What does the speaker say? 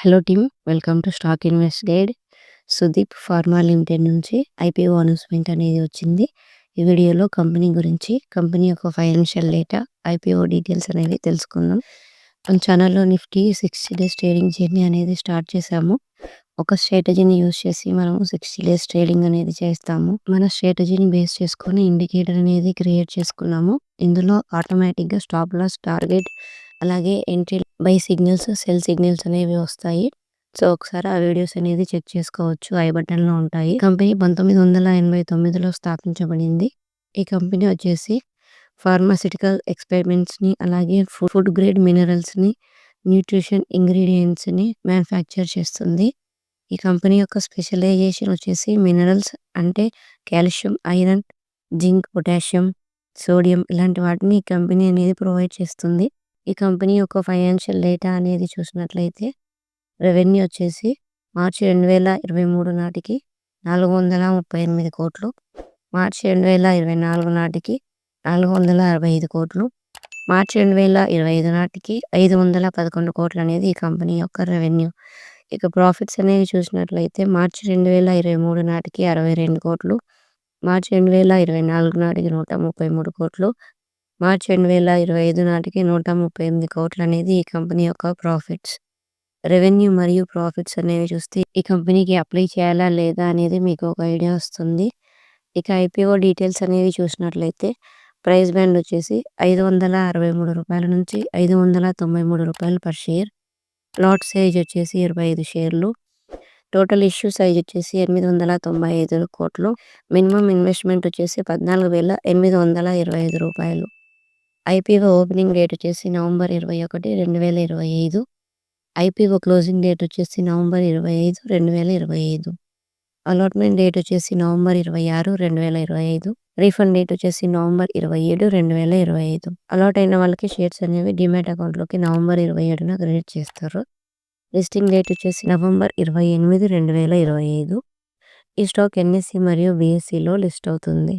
Hello team welcome to stock invest guide Sudeep pharma limited నుంచి IPO announcement అనేది వచ్చింది. ఈ వీడియోలో కంపెనీ గురించి కంపెనీ యొక్క ఫైనాన్షియల్ డేటా ఐపీఓ డీటెయిల్స్ అనేవి తెలుసుకుందాం. మన ఛానల్లో Nifty sixty days trading journey అనేది స్టార్ట్ చేసాము ఒక స్ట్రాటజీని యూస్ చేసి మనం సిక్స్టీ డేస్ ట్రేడింగ్ అనేది చేస్తాము. మన స్ట్రాటజీని బేస్ చేసుకొని ఇండికేటర్ అనేది క్రియేట్ చేసుకున్నాము. ఇందులో ఆటోమేటిక్గా స్టాప్ లాస్ టార్గెట్ అలాగే entry buy signals sell signals అనేవి వస్తాయి. సో ఒకసారి ఆ వీడియోస్ అనేది చెక్ చేసుకోవచ్చు. ఐ బటన్లో ఉంటాయి. కంపెనీ పంతొమ్మిది వందల ఎనభై తొమ్మిదిలో స్థాపించబడింది. ఈ కంపెనీ వచ్చేసి ఫార్మాసిటికల్ ఎక్స్పెరిమెంట్స్ని అలాగే ఫుడ్ గ్రేడ్ మినరల్స్ని న్యూట్రిషన్ ఇంగ్రీడియంట్స్ని మ్యానుఫ్యాక్చర్ చేస్తుంది. ఈ కంపెనీ యొక్క స్పెషలైజేషన్ వచ్చేసి మినరల్స్ అంటే calcium iron zinc potassium sodium ఇలాంటి వాటిని ఈ కంపెనీ అనేది ప్రొవైడ్ చేస్తుంది. ఈ కంపెనీ యొక్క ఫైనాన్షియల్ డేటా అనేది చూసినట్లయితే రెవెన్యూ వచ్చేసి మార్చి రెండు వేల ఇరవై మూడు నాటికి నాలుగు వందల ముప్పై ఎనిమిది కోట్లు మార్చి రెండు వేల ఇరవై నాలుగు నాటికి నాలుగు వందల అరవై ఐదు కోట్లు మార్చి రెండు వేల ఇరవై ఐదు నాటికి ఐదు వందల పదకొండు కోట్లు అనేది ఈ కంపెనీ యొక్క రెవెన్యూ. ఇక ప్రాఫిట్స్ అనేవి చూసినట్లయితే మార్చి రెండు వేల ఇరవై మూడు నాటికి అరవై రెండు కోట్లు మార్చి రెండు వేల ఇరవై నాలుగు నాటికి నూట ముప్పై మూడు కోట్లు మార్చి రెండు వేల ఇరవై ఐదు నాటికి నూట ముప్పై ఎనిమిది కోట్లు అనేది ఈ కంపెనీ యొక్క ప్రాఫిట్స్. రెవెన్యూ మరియు ప్రాఫిట్స్ అనేవి చూస్తే ఈ కంపెనీకి అప్లై చేయాలా లేదా అనేది మీకు ఒక ఐడియా వస్తుంది. ఇక ఐపీఓ డీటెయిల్స్ అనేవి చూసినట్లయితే ప్రైస్ బ్యాండ్ వచ్చేసి ఐదు వందల అరవై మూడు రూపాయల నుంచి ఐదు వందల తొంభై మూడు రూపాయలు పర్ షేర్. లాట్ సైజ్ వచ్చేసి ఇరవై ఐదు షేర్లు. టోటల్ ఇష్యూ సైజ్ వచ్చేసి ఎనిమిది వందల తొంభై ఐదు కోట్లు. మినిమం ఇన్వెస్ట్మెంట్ వచ్చేసి పద్నాలుగు వేల ఎనిమిది వందల ఇరవై ఐదు రూపాయలు. ఐపీఓ ఓపెనింగ్ డేట్ వచ్చేసి నవంబర్ ఇరవై ఒకటి రెండు వేల ఇరవై ఐదు. ఐపీఓ క్లోజింగ్ డేట్ వచ్చేసి నవంబర్ ఇరవై ఐదు రెండు వేల ఇరవై ఐదు. అలాట్మెంట్ డేట్ వచ్చేసి నవంబర్ ఇరవై ఆరు రెండు వేల ఇరవై ఐదు. రీఫండ్ డేట్ వచ్చేసి నవంబర్ ఇరవై ఏడు రెండు వేల ఇరవై ఐదు. అలాట్ అయిన వాళ్ళకి షేర్స్ అనేవి డిమాట్ అకౌంట్లోకి నవంబర్ ఇరవై ఏడున క్రెడిట్ చేస్తారు. లిస్టింగ్ డేట్ వచ్చేసి నవంబర్ ఇరవై ఎనిమిది రెండు వేల ఇరవై ఐదు. ఈ స్టాక్ ఎన్ఎస్సి మరియు బిఎస్సిలో లిస్ట్ అవుతుంది.